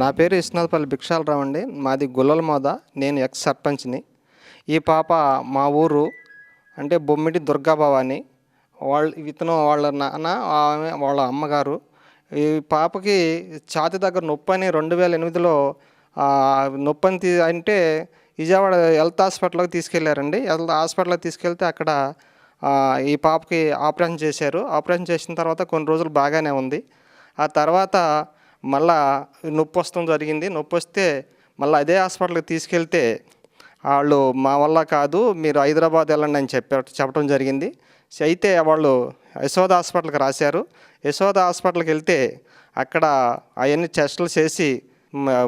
నా పేరు ఇస్నాథపల్లి భిక్షాలరావు అండి. మాది గుల్లల మోద. నేను ఎక్స్ సర్పంచ్ని. ఈ పాప మా ఊరు అంటే బొమ్మిడి దుర్గాభవాని. వాళ్ళ ఇతను వాళ్ళ నాన్న ఆమె వాళ్ళ అమ్మగారు. ఈ పాపకి ఛాతి దగ్గర నొప్పి అని రెండు వేల ఎనిమిదిలో నొప్పి అని తీ అంటే విజయవాడ హెల్త్ హాస్పిటల్కి తీసుకెళ్ళారండి. హెల్త్ హాస్పిటల్కి తీసుకెళ్తే అక్కడ ఈ పాపకి ఆపరేషన్ చేశారు. ఆపరేషన్ చేసిన తర్వాత కొన్ని రోజులు బాగానే ఉంది. ఆ తర్వాత మళ్ళా నొప్పి వస్తాం జరిగింది. నొప్పి వస్తే మళ్ళీ అదే హాస్పిటల్కి తీసుకెళ్తే వాళ్ళు మా వల్ల కాదు మీరు హైదరాబాద్ వెళ్ళండి అని చెప్ప చెప్పడం జరిగింది. అయితే వాళ్ళు యశోద హాస్పిటల్కి రాశారు. యశోద హాస్పిటల్కి వెళ్తే అక్కడ అవన్నీ టెస్టులు చేసి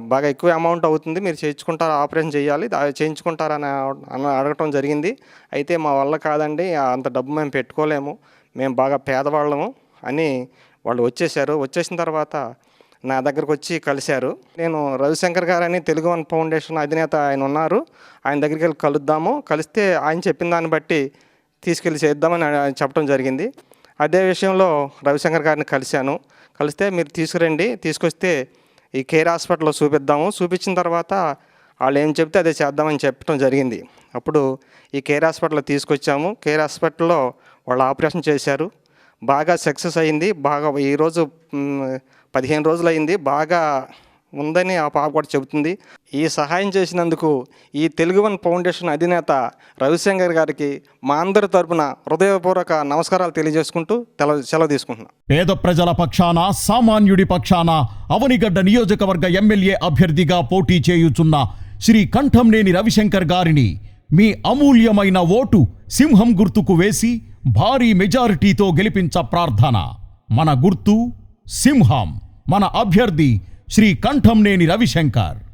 బాగా ఎక్కువ అమౌంట్ అవుతుంది మీరు చేయించుకుంటారా ఆపరేషన్ చేయాలి దా- చేయించుకుంటారని అని అడగటం జరిగింది. అయితే మా వల్ల కాదండి అంత డబ్బు మేము పెట్టుకోలేము మేము బాగా పేదవాళ్ళము అని వాళ్ళు వచ్చేసారు వచ్చేసిన తర్వాత నా దగ్గరకు వచ్చి కలిశారు. నేను రవిశంకర్ గారని తెలుగు వన్ ఫౌండేషన్ అధినేత ఆయన ఉన్నారు. ఆయన దగ్గరికి వెళ్ళి కలుద్దాము. కలిస్తే ఆయన చెప్పిన దాన్ని బట్టి తీసుకెళ్ళి చేద్దామని చెప్పడం జరిగింది. అదే విషయంలో రవిశంకర్ గారిని కలిశాను. కలిస్తే మీరు తీసుకురండి. తీసుకొస్తే ఈ కేర్ హాస్పిటల్లో చూపిద్దాము. చూపించిన తర్వాత వాళ్ళు ఏం చెప్తే అదే చేద్దామని చెప్పడం జరిగింది. అప్పుడు ఈ కేర్ హాస్పిటల్లో తీసుకొచ్చాము. కేర్ హాస్పిటల్లో వాళ్ళు ఆపరేషన్ చేశారు. బాగా సక్సెస్ అయింది. బాగా ఈరోజు పదిహేను రోజులైంది బాగా ఉందని ఆ పాప కూడా చెబుతుంది. ఈ సహాయం చేసినందుకు ఈ తెలుగు వన్ ఫౌండేషన్ అధినేత రవిశంకర్ గారికి మా అందరి తరపున హృదయపూర్వక నమస్కారాలు తెలియజేసుకుంటూ తెల సెలవు తీసుకుంటున్నాను పేద ప్రజల పక్షాన సామాన్యుడి పక్షాన అవనిగడ్డ నియోజకవర్గ ఎమ్మెల్యే అభ్యర్థిగా పోటీ చేయుచున్న శ్రీ కంఠంనేని రవిశంకర్ గారిని మీ అమూల్యమైన ఓటు సింహం గుర్తుకు వేసి భారీ మెజారిటీతో గెలిపించ ప్రార్థన. మన గుర్తు సింహం. మన అభ్యర్థి శ్రీ కంఠంనేని రవిశంకర్.